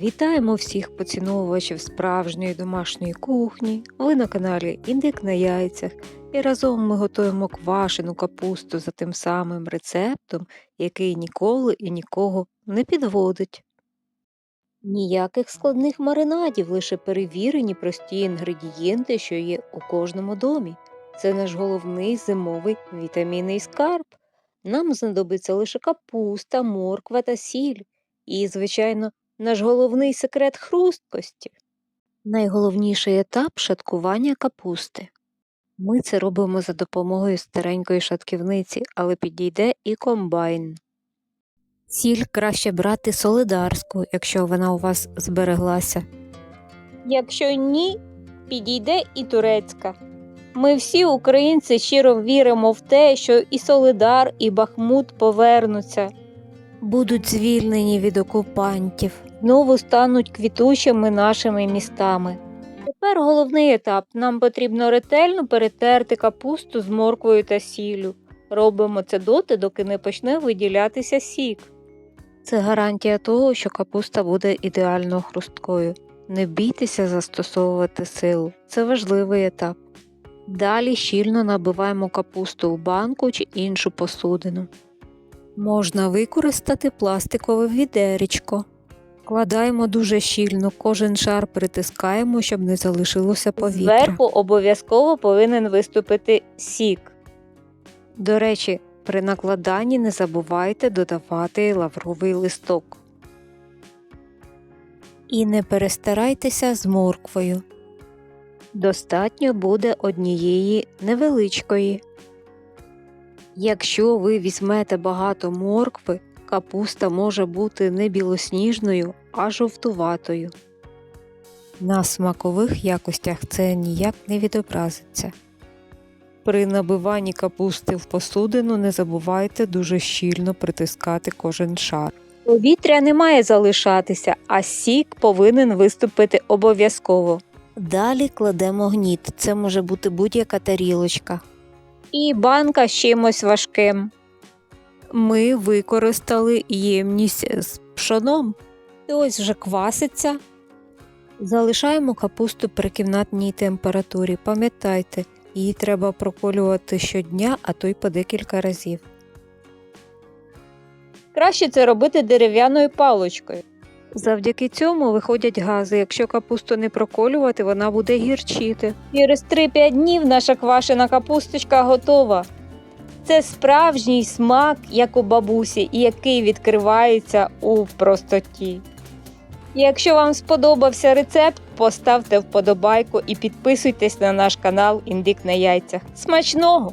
Вітаємо всіх поціновувачів справжньої домашньої кухні. Ви на каналі Індик на яйцях. І разом ми готуємо квашену капусту за тим самим рецептом, який ніколи і нікого не підводить. Ніяких складних маринадів, лише перевірені прості інгредієнти, що є у кожному домі. Це наш головний зимовий вітамінний скарб. Нам знадобиться лише капуста, морква та сіль. І, звичайно, наш головний секрет хрусткості. Найголовніший етап шаткування капусти. Ми це робимо за допомогою старенької шатківниці, але підійде і комбайн. Сіль краще брати солидарську, якщо вона у вас збереглася. Якщо ні, підійде і турецька. Ми всі українці щиро віримо в те, що і Солидар, і Бахмут повернуться. Будуть звільнені від окупантів, знову стануть квітучими нашими містами. Тепер головний етап. Нам потрібно ретельно перетерти капусту з морквою та сіллю. Робимо це доти, доки не почне виділятися сік. Це гарантія того, що капуста буде ідеально хрусткою. Не бійтеся застосовувати силу, це важливий етап. Далі щільно набиваємо капусту у банку чи іншу посудину. Можна використати пластикове відеречко. Кладаємо дуже щільно, кожен шар притискаємо, щоб не залишилося повітря. Зверху обов'язково повинен виступити сік. До речі, при накладанні не забувайте додавати лавровий листок. І не перестарайтеся з морквою. Достатньо буде однієї невеличкої. Якщо ви візьмете багато моркви, капуста може бути не білосніжною, а жовтуватою. На смакових якостях це ніяк не відобразиться. При набиванні капусти в посудину не забувайте дуже щільно притискати кожен шар. Повітря не має залишатися, а сік повинен виступити обов'язково. Далі кладемо гніт, це може бути будь-яка тарілочка. І банка з чимось важким. Ми використали ємність з пшоном. І ось вже кваситься. Залишаємо капусту при кімнатній температурі. Пам'ятайте, її треба проколювати щодня, а то й по декілька разів. Краще це робити дерев'яною паличкою. Завдяки цьому виходять гази. Якщо капусту не проколювати, вона буде гірчити. Через 3-5 днів наша квашена капусточка готова. Це справжній смак, як у бабусі, і який відкривається у простоті. Якщо вам сподобався рецепт, поставте вподобайку і підписуйтесь на наш канал Індик на яйцях. Смачного!